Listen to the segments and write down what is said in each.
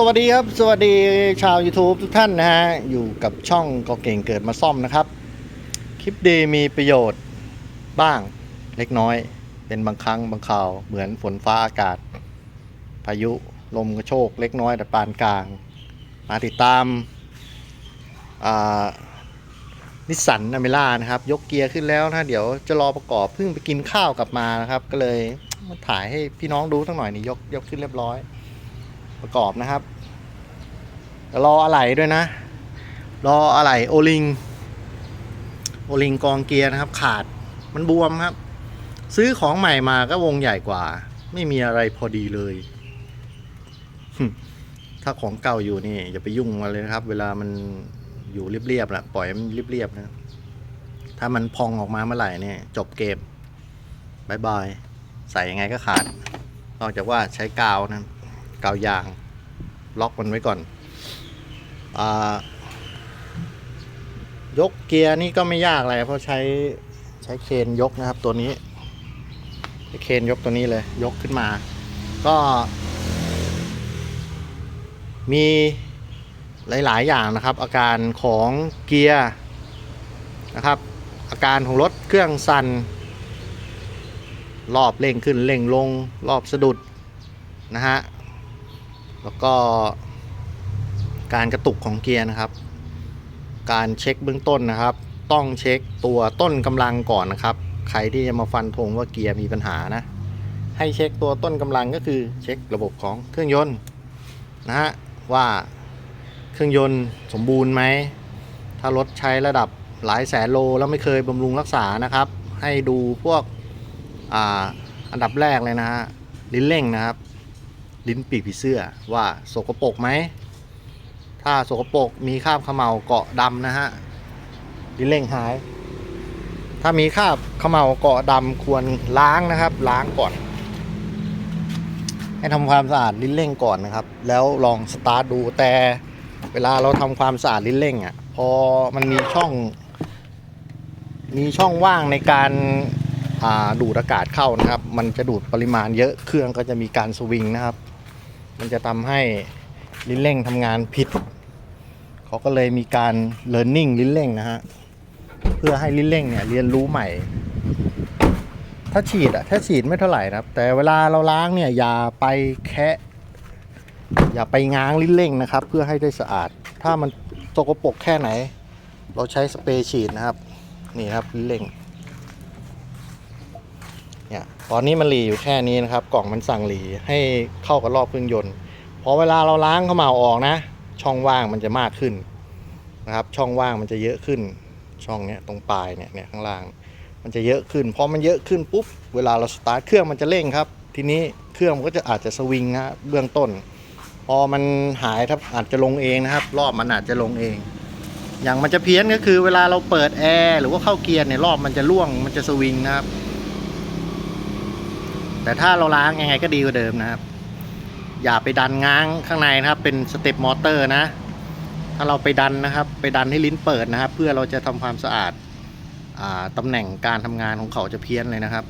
สวัสดีครับ สวัสดีชาว YouTube ทุกท่านนะฮะ อยู่กับช่องก็เก่งเกิดมาซ่อมนะครับ คลิปดีมีประโยชน์บ้างเล็กน้อย เป็นบางครั้งบางคราว เหมือนฝนฟ้าอากาศ พายุลมกระโชกเล็กน้อยแต่ปานกลาง มาติดตามนิสสันอเมล่านะครับ ยกเกียร์ขึ้นแล้วนะ เดี๋ยวจะรอประกอบเพิ่งไปกินข้าวกลับมานะครับ ก็เลยมาถ่ายให้พี่น้องดูสักหน่อยนี่ยกยกขึ้นเรียบร้อย ประกอบนะครับรออะไหล่ด้วยนะ รออะไหล่โอลิง โอลิงกองเกียร์นะครับ ขาดมันบวมครับ ซื้อของใหม่มาก็วงใหญ่กว่า ไม่มีอะไรพอดีเลย ถ้าของเก่าอยู่นี่อย่าไปยุ่งมาเลยนะครับ เวลามันอยู่เรียบๆนะปล่อยมันเรียบๆนะ ถ้ามันพองออกมาเมื่อไหร่เนี่ย จบเกมบายบาย ใส่ยังไงก็ขาด นอกจากว่าใช้กาวนะ กาวยาง ล็อกมันไว้ก่อนอยกเกียร์นี่ก็ไม่ยากอะไรเพราะใช้ใช้เคนยกนะครับตัวนี้เคนยกตัวนี้เลย ยกขึ้นมา ก็ มีหลาย ๆ อย่างนะครับ อาการของเกียร์นะครับ อาการของรถเครื่องสั่นรอบเร่งขึ้นเร่งลง รอบสะดุดนะฮะ แล้วก็การกระตุกของเกียร์นะครับ การเช็คเบื้องต้นนะครับ ต้องเช็คตัวต้นกำลังก่อนนะครับ ใครที่จะมาฟันธงว่าเกียร์มีปัญหานะ ให้เช็คตัวต้นกำลังก็คือเช็คระบบของเครื่องยนต์นะฮะว่าเครื่องยนต์สมบูรณ์ไหม ถ้ารถใช้ระดับหลายแสนโลแล้วไม่เคยบำรุงรักษานะครับ ให้ดูพวกออันดับแรกเลยนะฮะลิ้นเร่งนะครับ ลิ้นปีกผีเสื้อว่าสกปรกไหม ถ้าสกปรกมีคราบขม่าเกาะดำนะฮะลิ้นเร่งหาย ถ้ามีคราบขม่าเกาะดำควรล้างนะครับ ล้างก่อน ให้ทำความสะอาดลิ้นเร่งก่อนนะครับ แล้วลองสตาร์ทดูแต่เวลาเราทำความสะอาดลิ้นเร่งอะพอมันมีช่องมีช่องว่างในการดูดอากาศเข้านะครับ มันจะดูดปริมาณเยอะ เครื่องก็จะมีการสวิงนะครับ มันจะทำให้ลิ้นเร่งทำงานผิด เขาก็เลยมีการ learning ลิ้นเร่งนะฮะ เพื่อให้ลิ้นเร่งเนี่ยเรียนรู้ใหม่ ถ้าฉีดอะถ้าฉีดไม่เท่าไหร่นะครับ แต่เวลาเราล้างเนี่ยอย่าไปแคะอย่าไปง้างลิ้นเร่งนะครับ เพื่อให้ได้สะอาด ถ้ามันสกปรกแค่ไหน เราใช้สเปรย์ฉีดนะครับ นี่ครับลิ้นเร่ง ตอนนี้มันหลีอยู่แค่นี้นะครับ กล่องมันสั่งหลีให้เข้ากับรอบเครื่องยนต์พอเวลาเราล้างเข้ามาออกนะ ช่องว่างมันจะมากขึ้นนะครับ ช่องว่างมันจะเยอะขึ้น ช่องเนี้ยตรงปลายเนี่ยเนี่ยข้างล่าง มันจะเยอะขึ้นพอมันเยอะขึ้นปุ๊บเวลาเราสตาร์ทเครื่องมันจะเร่งครับ ทีนี้เครื่องมันก็จะอาจจะสวิงนะฮะเบื้องต้น พอมันหายครับอาจจะลงเองนะครับ รอบมันอาจจะลงเอง อย่างมันจะเพี้ยนก็คือเวลาเราเปิดแอร์หรือว่าเข้าเกียร์เนี่ยรอบมันจะล่วงมันจะสวิงนะครับ แต่ถ้าเราล้างยังไงก็ดีกว่าเดิมนะครับ อย่าไปดันง้างข้างในนะครับ เป็นสเต็ปมอเตอร์นะ ถ้าเราไปดันนะครับ ไปดันให้ลิ้นเปิดนะครับ เพื่อเราจะทำความสะอาดอาตำแหน่งการทำงานของเขาจะเพี้ยนเลยนะครับ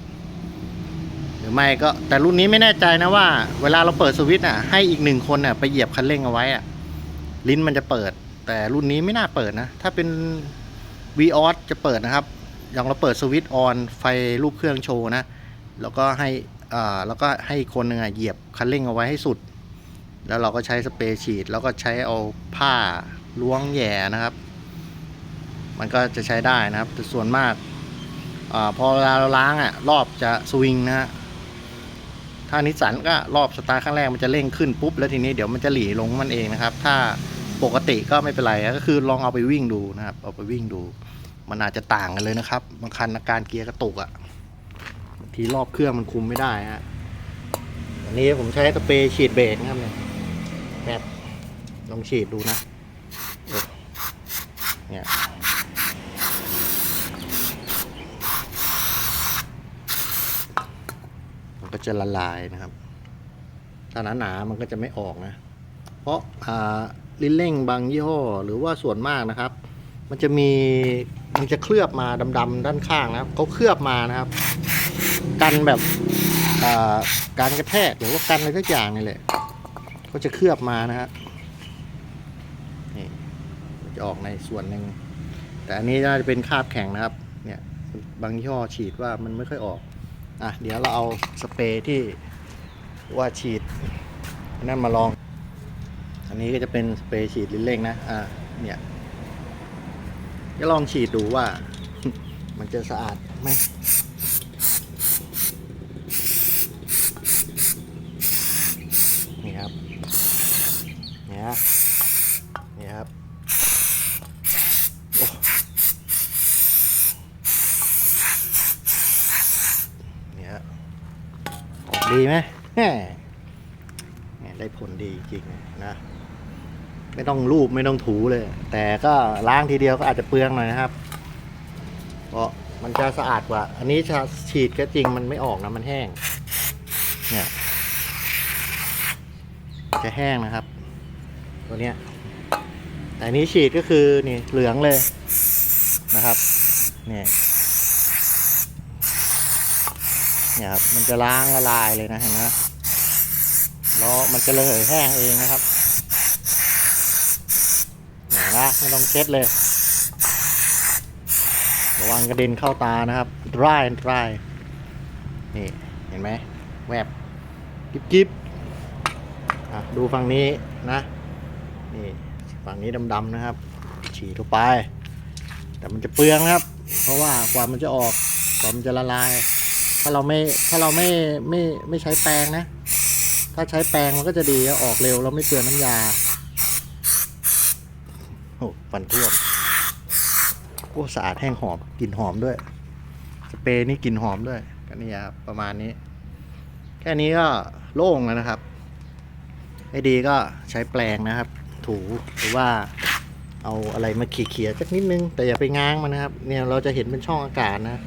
หรือไม่ก็แต่รุ่นนี้ไม่แน่ใจนะว่า เวลาเราเปิดสวิตช์อะให้อีกหนึ่งคนอะไปเหยียบคันเร่งเอาไว้อะลิ้นมันจะเปิด แต่รุ่นนี้ไม่น่าเปิดนะ ถ้าเป็น v ีออสจะเปิดนะครับอย่างเราเปิดสวิตช์ออนไฟรูปเครื่องโชว์นะ แล้วก็ให้ แล้วก็ให้คนหนึ่งอะเหยียบคันเร่งเอาไว้ให้สุด แล้วเราก็ใช้สเปรย์ฉีด แล้วก็ใช้เอาผ้าล้วงแย่นะครับ มันก็จะใช้ได้นะครับแต่ส่วนมากอาพอเวลาเราล้างอะรอบจะสวิงนะฮะถ้านิสสันก็รอบสตาร์ทครั้งแรกมันจะเร่งขึ้นปุ๊บแล้วทีนี้เดี๋ยวมันจะหลีลงมันเองนะครับ ถ้าปกติก็ไม่เป็นไรก็คือลองเอาไปวิ่งดูนะครับ เอาไปวิ่งดู มันอาจจะต่างกันเลยนะครับบางคันอาการเกียร์กระตุกอะ ทีรอบเครื่องมันคุมไม่ได้ฮะอันนี้ผมใช้สเปรย์ฉีดเบรกนะครับเนี่ยแบบลองฉีดดูนะเนี่ยมันก็จะละลายนะครับ ถ้าหนาๆมันก็จะไม่ออกนะ เพราะลิ้นเร่งบางยี่ห้อหรือว่าส่วนมากนะครับ มันจะมีมันจะเคลือบมาดำๆด้านข้างนะครับเขาเคลือบมานะครับ กันแบบการกระแทกหรือว่ากันอะไรสักอย่างนี่แหละก็จะเคลือบมานะฮะนี่จะออกในส่วนหนึ่งแต่อันนี้น่าจะเป็นคราบแข็งนะครับ เนี่ยบางยี่ห้อฉีดว่ามันไม่ค่อยออกอะเดี๋ยวเราเอาสเปรย์ที่ว่าฉีดนั่นมาลอง อันนี้ก็จะเป็นสเปรย์ฉีดลิ้นเร่งนะอ่าเนี่ยก็ลองฉีดดูว่า มันจะสะอาดไหมนี่ครับ เนี่ยฮะนี่ครับเนี่ยฮะออกดีไหมแหมได้ผลดีจริงนะไม่ต้องรูปไม่ต้องถูเลย แต่ก็ล้างทีเดียวก็อาจจะเปลืองหน่อยนะครับเพราะมันจะสะอาดกว่า อันนี้ฉีดก็จริงมันไม่ออกนะมันแห้ง เนี่ย จะแห้งนะครับ ตัวเนี้ยแต่อันนี้ฉีดก็คือนี่เหลืองเลยนะครับเนี่ยเนี่ยครับมันจะล้างละลายเลยนะเห็นไหมแล้วมันจะระเหยแห้งเองนะครับเนี่ยนะไม่ต้องเช็ดเลย ระวังกระเด็นเข้าตานะครับ dry dry นี่เห็นไหมแวบกิ๊บกิ๊บดูฝั่งนี้นะ นี่ฝั่งนี้ดำๆนะครับ ฉีดลงไป แต่มันจะเปลืองนะครับ เพราะว่ากว่ามันจะออกกว่ามันจะละลาย ถ้าเราไม่ถ้าเราไม่ไม่ไม่ใช้แปรงนะ ถ้าใช้แปรงมันก็จะดีออกเร็วเราไม่เปลืองน้ำยาโอ้ฟันท่วมโอ้สะอาดแห้งหอมกลิ่นหอมด้วย สเปรย์นี่กลิ่นหอมด้วยก็นี่ครับประมาณนี้ แค่นี้ก็โล่งแล้วนะครับ ไม่ดีก็ใช้แปรงนะครับ ถูหรือว่าเอาอะไรมาขีดเขี่ยสักนิดนึง แต่อย่าไปง้างมันนะครับ เนี่ยเราจะเห็นเป็นช่องอากาศนะ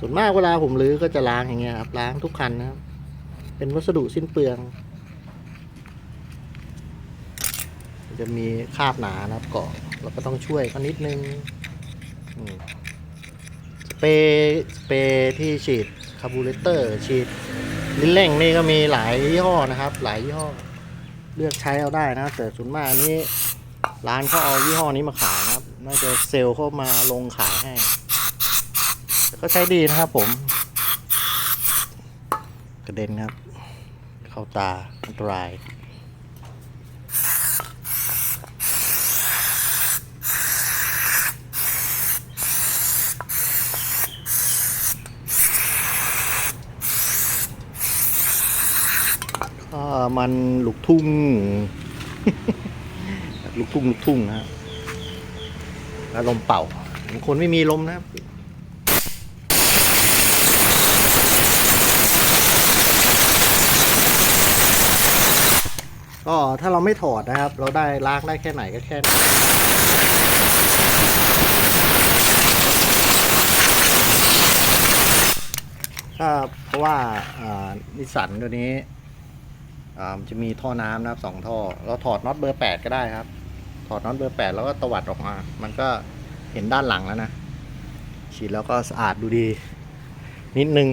ส่วนมากเวลาผมรื้อก็จะล้างอย่างเงี้ยครับล้างทุกคันนะครับ เป็นวัสดุสิ้นเปลืองจะมีคาบหนานะครับเกาะเราก็ต้องช่วยเขานิดนึงอืม เปรย์สเปรย์ที่ฉีดคาร์บูเรเตอร์ฉีดลิ้นเร่งนี่ก็มีหลายยี่ห้อนะครับ หลายยี่ห้อ เลือกใช้เอาได้นะแต่ส่วนมากนี้ร้านเขาเอายี่ห้อนี้มาขายนะครับ น่าจะเซลล์เข้ามาลงขายให้ ก็ใช้ดีนะครับผม กระเด็นครับ เข้าตาอันตราย มันลูกทุ่ง ลูกทุ่งลูกทุ่งนะฮะแล้วลมเป่าคนไม่มีลมนะครับก็ถ้าเราไม่ถอดนะครับ เราได้ลางได้แค่ไหนก็แค่นั้นถ้าเพราะว่านิสสันตัวนี้ จะมีท่อน้ำนะครับสองท่อ เราถอดน็อตเบอร์แปดก็ได้ครับ ถอดน็อตเบอร์แปดแล้วก็ตวัดออกมา มันก็เห็นด้านหลังแล้วนะ ฉีดแล้วก็สะอาดดูดี นิดนึง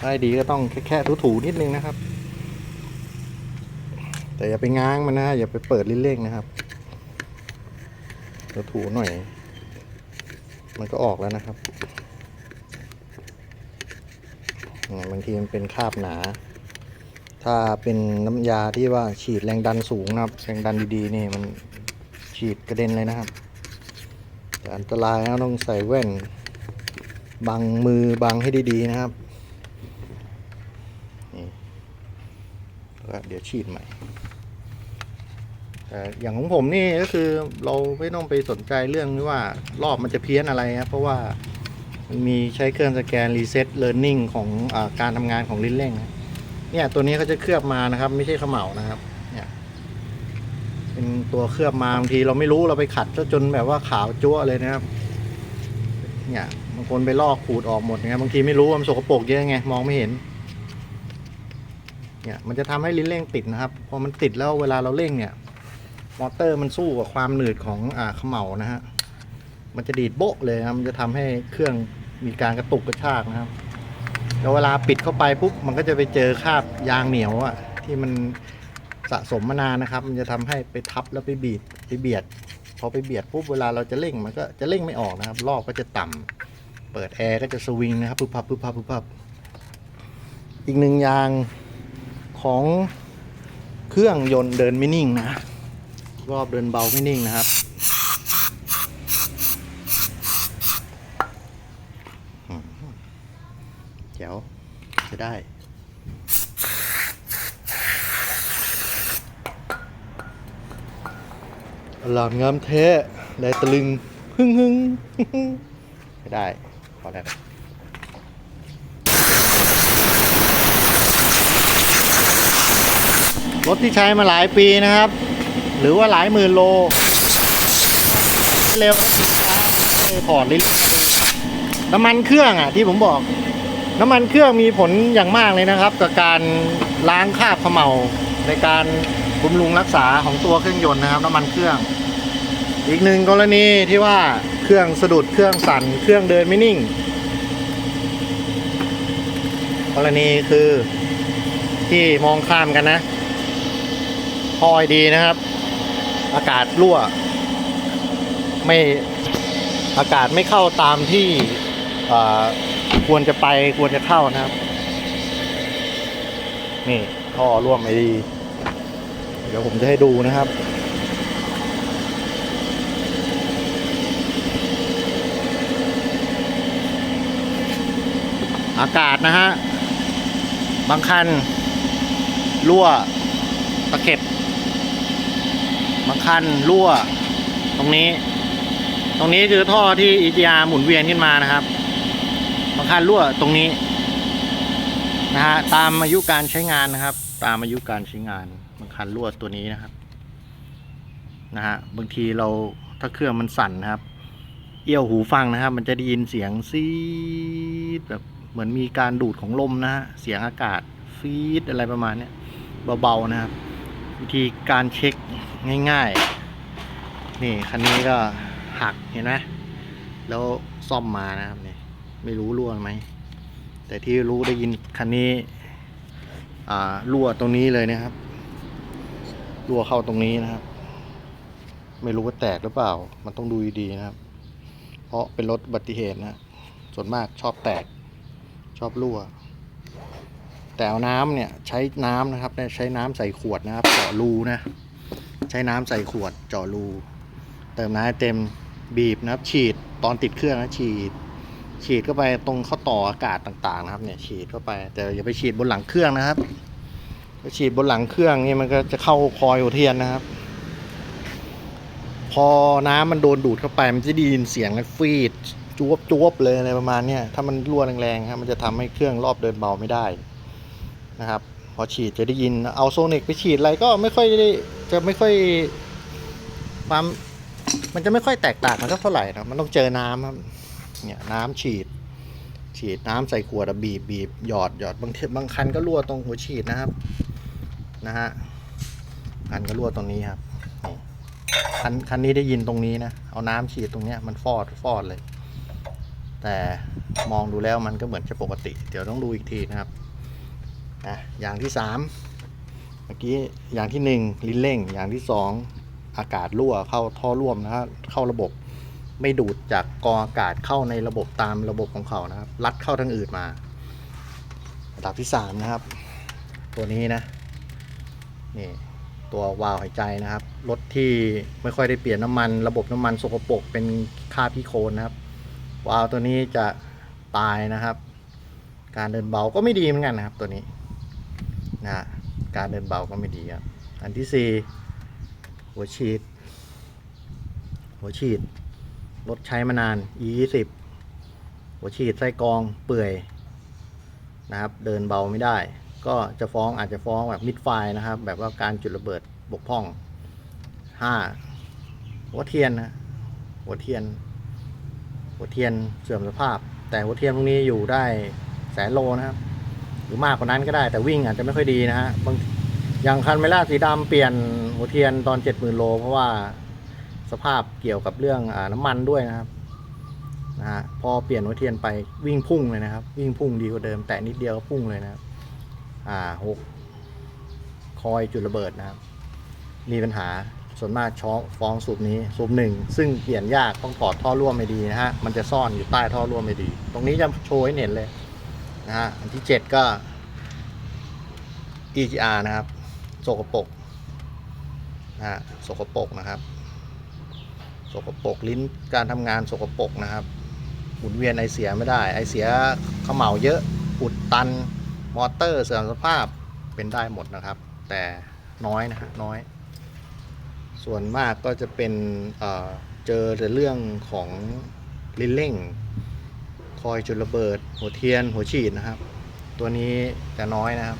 ถ้าดีก็ต้องแค่แค่ถูๆนิดนึงนะครับ แต่อย่าไปง้างมันนะ อย่าไปเปิดลิ้นเร่งนะครับถูหน่อย มันก็ออกแล้วนะครับบางทีมันเป็นคราบหนา ถ้าเป็นน้ำยาที่ว่าฉีดแรงดันสูงนะครับ แรงดันดีๆนี่มันฉีดกระเด็นเลยนะครับอันตรายนะต้องใส่แว่นบังมือบังให้ดีๆนะครับนี่แล้วก็เดี๋ยวฉีดใหม่แต่อย่างของผมนี่ก็คือเราไม่ต้องไปสนใจเรื่องที่ว่ารอบมันจะเพี้ยนอะไรครับเพราะว่ามันมีใช้เครื่องสแกนรีเซ็ตเลิร์นนิ่งของอการทำงานของลิ้นเร่งนะ เนี่ย ตัวนี้เขาจะเคลือบมานะครับ ไม่ใช่เขม่านะครับ เนี่ย เป็นตัวเคลือบมาบางทีเราไม่รู้เราไปขัดจนแบบว่าขาวจั๊วเลยนะครับ เนี่ยบางคนไปลอกขูดออกหมดเนี่ยบางทีไม่รู้ว่ามันสกปรกเยอะไงมองไม่เห็น เนี่ย มันจะทำให้ลิ้นเร่งติดนะครับพอมันติดแล้วเวลาเราเร่งเนี่ย มอเตอร์มันสู้กับความหนืดของอ่าเขม่านะฮะมันจะดีดโบ๊ะเลยนะครับมันจะทำให้เครื่องมีการกระตุกกระชากนะครับ เวแล้วเวลาปิดเข้าไปปุ๊บมันก็จะไปเจอคราบยางเหนียวอะที่มันสะสมมานานนะครับ มันจะทำให้ไปทับแล้วไปบีบไปเบียด พอไปเบียดปุ๊บเวลาเราจะเร่งมันก็จะเร่งไม่ออกนะครับรอบก็จะต่ำเปิดแอร์ก็จะสวิงนะครับพึบพับพึบพับพึบพับอีกหนึ่งยางของเครื่องยนต์เดินไม่นิ่งนะ รอบเดินเบาไม่นิ่งนะครับอืม เจ๋วจะได้ อลามงามเทะแลตะลึงหึ่งหึ่งไม่ได้ พอแล้วรถที่ใช้มาหลายปีนะครับ หรือว่าหลายหมื่นโล เร็วถอดลิ้นน้ำมันเครื่องอะที่ผมบอก น้ำมันเครื่องมีผลอย่างมากเลยนะครับ กับการล้างคราบเขม่าในการบำรุงรักษาของตัวเครื่องยนต์นะครับ น้ำมันเครื่อง อีกหนึ่งกรณีที่ว่าเครื่องสะดุดเครื่องสั่นเครื่องเดินไม่นิ่ง กรณีคือที่มองข้ามกันนะพอยดีนะครับ อากาศรั่ว ไม่อากาศไม่เข้าตามที่อ่อ ควรจะไปควรจะเข้านะครับ นี่ท่อร่วมไอดีเดี๋ยวผมจะให้ดูนะครับอากาศนะฮะ บางคัน รั่ว ตะเข็บบางคัน รั่ว ตรงนี้ ตรงนี้คือท่อที่ EGR หมุนเวียนขึ้นมานะครับ บางคันรั่วตรงนี้นะฮะตามอายุการใช้งานนะครับ ตามอายุการใช้งาน บางคันรั่วตัวนี้นะครับนะฮะบางทีเราถ้าเครื่องมันสั่นนะครับ เอี้ยวหูฟังนะครับ มันจะได้ยินเสียงซีดแบบเหมือนมีการดูดของลมนะฮะเสียงอากาศฟีดอะไรประมาณเนี้ยเบาๆนะครับ วิธีการเช็คง่ายๆ นี่คันนี้ก็หักเห็นไหมแล้วซ่อมมานะครับนี่ ไม่รู้รั่วไหม แต่ที่รู้ได้ยินคันนี้อ่ารั่วตรงนี้เลยนะครับ รั่วเข้าตรงนี้นะครับ ไม่รู้ว่าแตกหรือเปล่า มันต้องดูดีนะครับ เพราะเป็นรถอุบัติเหตุนะ ส่วนมากชอบแตก ชอบรั่ว แต่เอาน้ำเนี่ยใช้น้ำนะครับใช้น้ำใส่ขวดนะครับเจาะรูนะ ใช้น้ำใส่ขวดเจาะรู เติมน้ำเต็มบีบนะครับ ฉีดตอนติดเครื่องนะฉีด ฉีดเข้าไปตรงข้อต่ออากาศต่างๆนะครับ เนี่ยฉีดเข้าไปแต่อย่าไปฉีดบนหลังเครื่องนะครับถ้าฉีดบนหลังเครื่องนี่มันก็จะเข้าคอยหัวเทียนนะครับ พอน้ำมันโดนดูดเข้าไป มันจะได้ยินเสียงฟีดจวบจวบเลยอะไรประมาณเนี้ยถ้ามันรั่วแรงๆครับมันจะทำให้เครื่องรอบเดินเบาไม่ได้นะครับ พอฉีดจะได้ยินเอาโซนิกไปฉีดอะไรก็ไม่ค่อยได้จะไม่ค่อยความมันจะไม่ค่อยแตกต่างกันเท่าไหร่นะมันต้องเจอน้ำครับ เนี่ยน้ำฉีด ฉีดน้ำใส่ขวดบีบบีบหยอดหยอดบางทีบางคันก็รั่วตรงหัวฉีดนะครับนะฮะคันก็รั่วตรงนี้ครับคันคันนี้ได้ยินตรงนี้นะเอาน้ำฉีดตรงเนี้ยมันฟอดฟอดเลย แต่มองดูแล้วมันก็เหมือนจะปกติ เดี๋ยวต้องดูอีกทีนะครับอะอย่างที่สามเมื่อกี้อย่างที่หนึ่งลิ้นเร่งอย่างที่สองอากาศรั่วเข้าท่อร่วมนะครับเข้าระบบ ไม่ดูดจากกองอากาศเข้าในระบบตามระบบของเขานะครับลัดเข้าทางอื่นมาระดับที่สามนะครับ ตัวนี้นะนี่ตัววาล์วหายใจนะครับรถที่ไม่ค่อยได้เปลี่ยนน้ำมัน ระบบน้ำมันสกปรกเป็นคราพี่โคลนนะครับวาล์วตัวนี้จะตายนะครับ การเดินเบาก็ไม่ดีเหมือนกันนะครับตัวนี้นะการเดินเบาก็ไม่ดีครับอันที่สี่หัวฉีด หัวฉีด รถใช้มานาน e 2 0 หัวฉีดไส้กรองเปื่อยนะครับ เดินเบาไม่ได้ ก็จะฟ้องอาจจะฟ้องแบบมิดไฟนะครับ แบบว่าการจุดระเบิดบกพร่องห้าหัวเทียนนะหัวเทียน หัวเทียนเสื่อมสภาพ แต่หัวเทียนพวกนี้อยู่ได้แสนโลนะครับ หรือมากกว่านั้นก็ได้แต่วิ่งอาจจะไม่ค่อยดีนะฮะบางอย่างคันเมล่าสีดำเปลี่ยนหัวเทียนตอนเจ็ดหมื่นโลเพราะว่า สภาพเกี่ยวกับเรื่องอน้ำมันด้วยนะครับนะฮะพอเปลี่ยนหัวเทียนไปวิ่งพุ่งเลยนะครับ วิ่งพุ่งดีกว่าเดิม แต่นิดเดียวก็พุ่งเลยนะครับ อ่าหกคอยจุดระเบิดนะครับ มีปัญหาส่วนมากช้องฟองสูบนี้สูบหนึ่งซึ่งเปลี่ยนยากต้องถอดท่อร่วมไม่ดีนะฮะมันจะซ่อนอยู่ใต้ท่อร่วมไม่ดี ตรงนี้จะโชว์ให้เห็นเลยนะฮะอันที่เจ็ดก็ EGR นะครับ โสกปกนะฮะโสกปกนะครับ สกปรกลิ้นการทำงานสกปรกนะครับหมุนเวียนไอเสียไม่ได้ ไอเสียเขม่าเยอะอุดตันมอเตอร์เสื่อมสภาพเป็นได้หมดนะครับ แต่น้อยนะฮะน้อย ส่วนมากก็จะเป็นเเจอแต่เรื่องของลิ้นเร่ง คอยจุดระเบิด หัวเทียนหัวฉีดนะครับ ตัวนี้จะน้อยนะครับ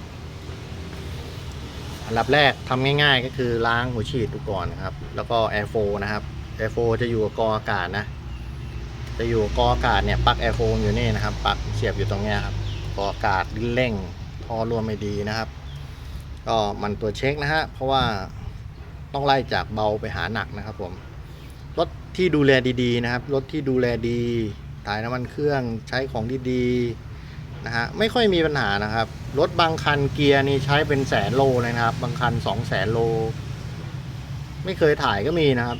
อันดับแรกทำง่ายๆ ก็คือล้างหัวฉีดดูก่อนนะครับ แล้วก็แอร์โฟนะครับ แอร์โฟจะอยู่กับกออากาศนะ จะอยู่กับกออากาศเนี่ยปลั๊กแอร์โฟอยู่นี่นะครับปลั๊กเสียบอยู่ตรงเนี้ยครับกออากาศลิ้นเร่งท่อร่วมไม่ดีนะครับ ก็มันตัวเช็คนะฮะเพราะว่าต้องไล่จากเบาไปหาหนักนะครับผมรถที่ดูแลดีๆนะครับรถที่ดูแลดีถ่ายน้ำมันเครื่องใช้ของดีๆนะฮะไม่ค่อยมีปัญหานะครับรถบางคันเกียร์นี่ใช้เป็นแสนโลเลยนะครับ บางคันสองแสนโล ไม่เคยถ่ายก็มีนะครับ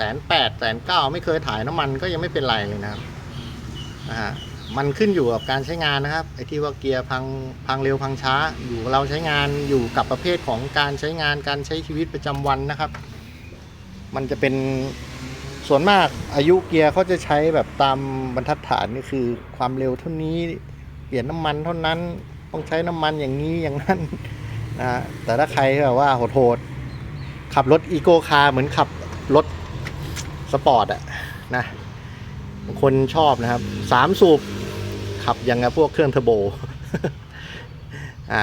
สนแปดแสนเก้าไม่เคยถ่ายน้ำมันก็ยังไม่เป็นไรเลยนะครับนะฮะมันขึ้นอยู่กับการใช้งานนะครับไอ้ที่ว่าเกียร์พังพังเร็วพังช้า อยู่เราใช้งานอยู่กับประเภทของการใช้งานการใช้ชีวิตประจำวันนะครับ มันจะเป็นส่วนมากอายุเกียร์เขาจะใช้แบบตามบรรทัดฐานนี่คือความเร็วเท่านี้เปลี่ยนน้ำมันเท่านั้นต้องใช้น้ำมันอย่างนี้อย่างนั้นนะฮะแต่ถ้าใครแบบว่าโหดๆขับรถอีโกคาร์เหมือนขับรถ สปอร์ตอะนะบางคนชอบนะครับสามสูบขับย่างกับพวกเครื่องเทอร์โบอะ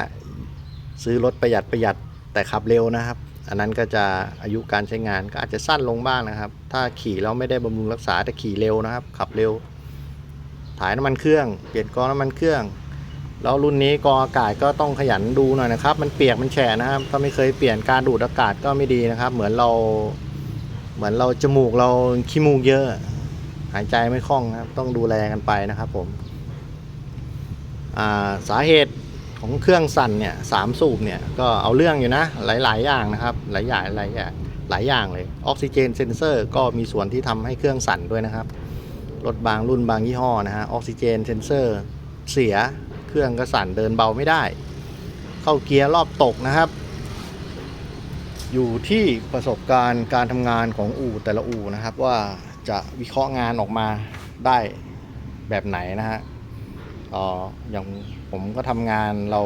ซื้อรถประหยัดประหยัดแต่ขับเร็วนะครับ อันนั้นก็จะอายุการใช้งานก็อาจจะสั้นลงบ้างนะครับ ถ้าขี่แล้วไม่ได้บำรุงรักษาแต่ขี่เร็วนะครับ ขับเร็ว ถ่ายน้ำมันเครื่องเปลี่ยนกองน้ำมันเครื่อง แล้วรุ่นนี้กองอากาศก็ต้องขยันดูหน่อยนะครับ มันเปียกมันแฉะนะครับ ถ้าไม่เคยเปลี่ยนการดูดอากาศก็ไม่ดีนะครับ เหมือนเรา เหมือนเราจมูกเราขี้มูกเยอะ หายใจไม่คล่องครับต้องดูแลกันไปนะครับผมาสาเหตุของเครื่องสั่นเนี่ยสามสูบเนี่ยก็เอาเรื่องอยู่นะหลาย ๆ อย่างนะครับ หลายอย่างหลายอย่างหลายอย่างเลยออกซิเจนเซนเซอร์ก็มีส่วนที่ทำให้เครื่องสั่นด้วยนะครับรถบางรุ่นบางยี่ห้อนะฮะออกซิเจนเซนเซอร์เสียเครื่องก็สั่นเดินเบาไม่ได้ เข้าเกียร์รอบตกนะครับ อยู่ที่ประสบการณ์การทำงานของอู่แต่ละอู่นะครับ ว่าจะวิเคราะห์งานออกมาได้แบบไหนนะฮะอ่ออย่างผมก็ทำงานเรา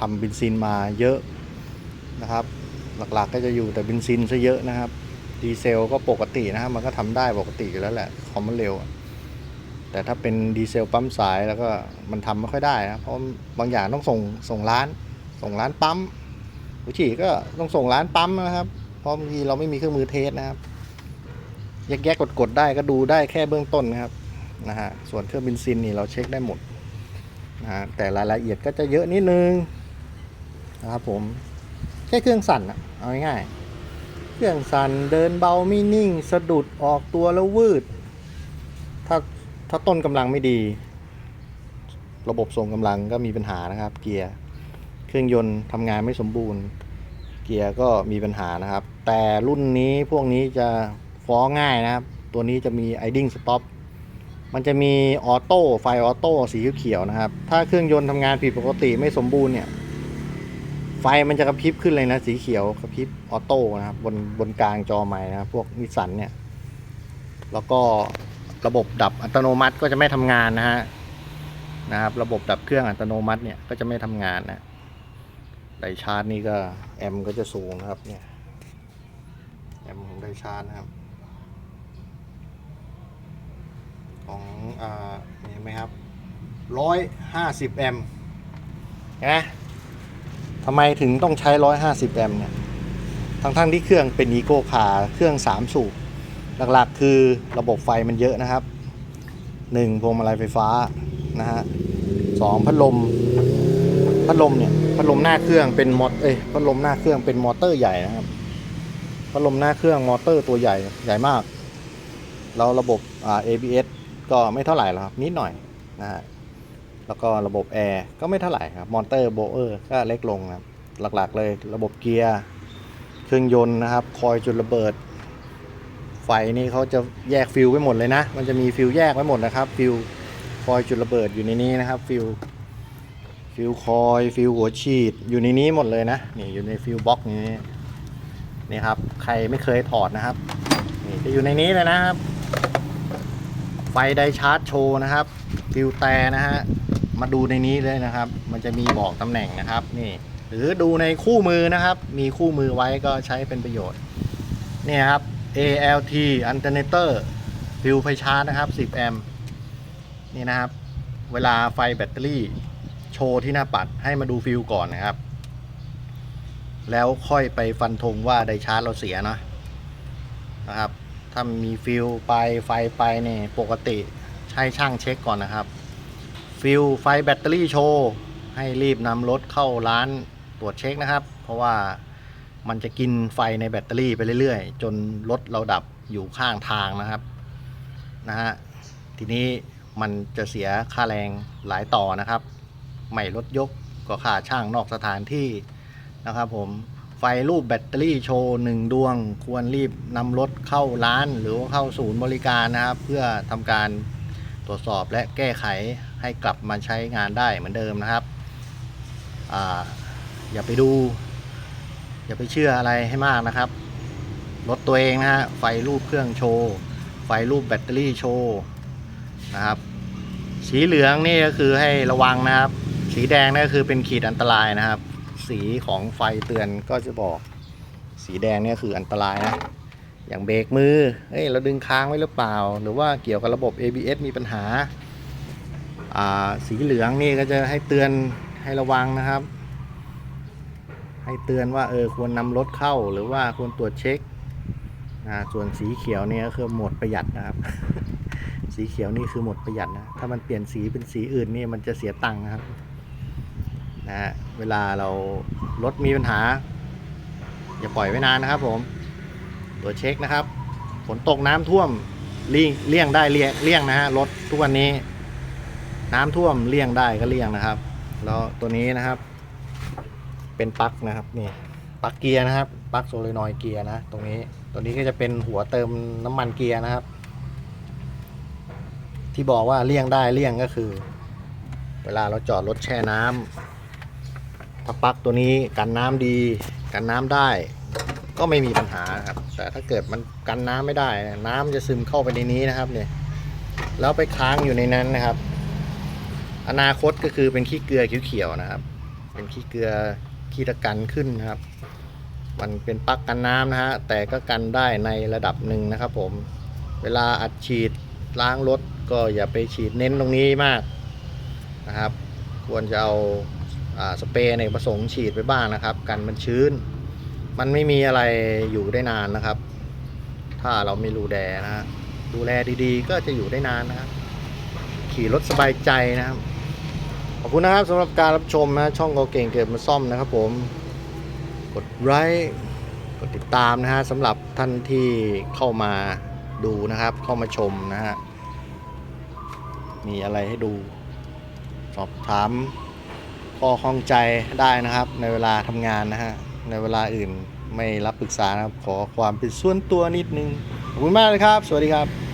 ทำเบนซินมาเยอะนะครับ หลักๆก็จะอยู่แต่เบนซินซะเยอะนะครับดีเซลก็ปกตินะครับมันก็ทำได้ปกติอยู่แล้วแหละความมันเร็ว แต่ถ้าเป็นดีเซลปั๊มสายแล้วก็มันทำไม่ค่อยได้นะเพราะบางอย่างต้องส่งส่งร้าน ส่งร้านปั๊ม หัวฉีดก็ต้องส่งร้านปั๊มนะครับ เพราะบางทีเราไม่มีเครื่องมือเทสนะครับแยกๆกดๆได้ก็ดูได้แค่เบื้องต้นนะครับนะฮะส่วนเครื่องเบนซินนี่เราเช็คได้หมดนะฮะแต่รายละเอียดก็จะเยอะนิดนึงนะครับผมแค่เครื่องสั่นอะเอาง่ายๆเครื่องสั่นเดินเบาไม่นิ่ง สะดุดออกตัวแล้ววืด ถ้าถ้าต้นกำลังไม่ดี ระบบส่งกำลังก็มีปัญหานะครับ เกียร์ เครื่องยนต์ทำงานไม่สมบูรณ์ เกียร์ก็มีปัญหานะครับ แต่รุ่นนี้พวกนี้จะฟ้องง่ายนะครับ ตัวนี้จะมี idling stop มันจะมีออโต้ไฟออโต้สีเขียวนะครับ ถ้าเครื่องยนต์ทำงานผิดปกติไม่สมบูรณ์เนี่ย ไฟมันจะกระพริบขึ้นเลยนะ สีเขียวกระพริบออโต้นะครับบนบนกลางจอไม้นะครับพวกนิสสันเนี่ย แล้วก็ระบบดับอัตโนมัติก็จะไม่ทำงานนะฮะนะครับ ระบบดับเครื่องอัตโนมัติเนี่ยก็จะไม่ทำงานนะ ไดชาร์จนี่ก็แอมก็จะสูงนะครับเนี่ยแอมของไดชาร์จนะครับ ของอ่าเห็นไหมครับร้อยห้าสิบแอมนะทำไมถึงต้องใช้ร้อยห้าสิบแอมเนี่ยทั้งๆที่เครื่องเป็นอีโก้คาเครื่องสามสูบหลักๆคือระบบไฟมันเยอะนะครับหนึ่งพวงมาลัยไฟฟ้านะฮะสองพัดลม พัดลมเนี่ย พัดลมหน้าเครื่องเป็นมอเอ้ยพัดลมหน้าเครื่องเป็นมอเตอร์ใหญ่นะครับพัดลมหน้าเครื่องมอเตอร์ตัวใหญ่ใหญ่มากแล้วระบบอ่า ABS ก็ไม่เท่าไหร่หรอกครับนิดหน่อยนะฮะแล้วก็ระบบแอร์ก็ไม่เท่าไหร่ครับมอเตอร์โบเออร์ก็เล็กลงครับหลักๆเลยระบบเกียร์เครื่องยนต์นะครับ คอยจุดระเบิด ไฟนี่เขาจะแยกฟิวไว้หมดเลยนะ มันจะมีฟิวแยกไว้หมดนะครับฟิวคอยจุดระเบิดอยู่ในนี้นะครับฟิว ฟิวคอยฟิวหัวฉีดอยู่ในนี้หมดเลยนะนี่อยู่ในฟิวบ็อกนี้นี่ครับ ใครไม่เคยถอดนะครับนี่จะอยู่ในนี้เลยนะครับ ไฟไดชาร์จโชว์นะครับ ฟิวแต่นะฮะมาดูในนี้เลยนะครับ มันจะมีบอกตำแหน่งนะครับนี่หรือดูในคู่มือนะครับ มีคู่มือไว้ก็ใช้เป็นประโยชน์เนี่ยครับ ALT alternator ฟิวไฟชาร์จนะครับ 10 แอมป์นี่นะครับ เวลาไฟแบตเตอรี่ ว์ที่หน้าปัดให้มาดูฟิวก่อนนะครับ แล้วค่อยไปฟันธงว่าไดชาร์จเราเสียเนาะนะครับ ถ้ามีฟิวไปไฟไปเนี่ยปกติให้ช่างเช็คก่อนนะครับ ฟิวไฟแบตเตอรี่โชว์ให้รีบนำรถเข้าร้านตรวจเช็คนะครับ เพราะว่ามันจะกินไฟในแบตเตอรี่ไปเรื่อยๆ จนรถเราดับอยู่ข้างทางนะครับนะฮะทีนี้มันจะเสียค่าแรงหลายต่อนะครับ ใหม่รถยกก็ค่าช่างนอกสถานที่นะครับผมไฟรูปแบตเตอรี่โชว์หนึ่งดวง ควรรีบนำรถเข้าร้าน หรือว่าเข้าศูนย์บริการนะครับ เพื่อทำการตรวจสอบและแก้ไขให้กลับมาใช้งานได้เหมือนเดิมนะครับออย่าไปดู อย่าไปเชื่ออะไรให้มากนะครับ รถตัวเองนะฮะไฟรูปเครื่องโชว์ไฟรูปแบตเตอรี่โชว์นะครับ สีเหลืองนี่ก็คือให้ระวังนะครับ สีแดงนี่ก็คือเป็นขีดอันตรายนะครับ สีของไฟเตือนก็จะบอก สีแดงนี่คืออันตรายนะ อย่างเบรกมือเฮ้ยเราดึงค้างไว้หรือเปล่า หรือว่าเกี่ยวกับระบบ ABS มีปัญหาสีเหลืองนี่ก็จะให้เตือนให้ระวังนะครับ ให้เตือนว่าเออควรนำรถเข้าหรือว่าควรตรวจเช็คส่วนสีเขียวเนี่ยก็คือหมดประหยัดนะครับ สีเขียวนี่คือหมดประหยัดนะ ถ้ามันเปลี่ยนสีเป็นสีอื่นนี่มันจะเสียตังค์นะครับ นะฮะเวลาเรารถมีปัญหา อย่าปล่อยไว้นานนะครับผมตรวจเช็คนะครับฝนตกน้ำท่วมเลี่ยงได้เลี่ยงเลี่ยงนะฮะรถทุกวันนี้ น้ำท่วมเลี่ยงได้ก็เลี่ยงนะครับ แล้วตัวนี้นะครับ เป็นปลั๊กนะครับนี่ปลั๊กเกียร์นะครับปลั๊กโซลินอยเกียร์นะ ตรงนี้ตัวนี้ก็จะเป็นหัวเติมน้ำมันเกียร์นะครับ ที่บอกว่าเลี่ยงได้เลี่ยงก็คือ เวลาเราจอดรถแช่น้ำ ถ้าปลั๊กตัวนี้กันน้ำดีกันน้ำได้ ก็ไม่มีปัญหาครับ แต่ถ้าเกิดมันกันน้ำไม่ได้นี่ยน้ำจะซึมเข้าไปในนี้นะครับเนี่ยแล้วไปค้างอยู่ในนั้นนะครับ อนาคตก็คือเป็นขี้เกลือเขียวๆนะครับ เป็นขี้เกลือขี้ตะกันขึ้นนะครับ มันเป็นปลั๊กกันน้ำนะฮะแต่ก็กันได้ในระดับหนึ่งนะครับ ผมเวลาอัดฉีดล้างรถก็อย่าไปฉีดเน้นตรงนี้มากนะครับ ควรจะเอา สเปรย์ในกประสงค์ฉีดไปบ้างนะครับ กันมันชื้น มันไม่มีอะไรอยู่ได้นานนะครับ ถ้าเราไม่ดูแลนะ ดูแลดีๆ ก็จะอยู่ได้นานนะครับ ขี่รถสบายใจนะครับ ขอบคุณนะครับสำหรับการรับชมนะช่องโกเก่งเกิดมาซ่อมนะครับผม กดไลค์กดติดตามนะฮะสำหรับท่านที่เข้ามาดูนะครับ เข้ามาชมนะฮะมีอะไรให้ดู สอบถาม ข้อข้องใจได้นะครับ ในเวลาทำงานนะฮะในเวลาอื่นไม่รับปรึกษานะครับ ขอความเป็นส่วนตัวนิดนึงขอบคุณมากเลยครับ สวัสดีครับ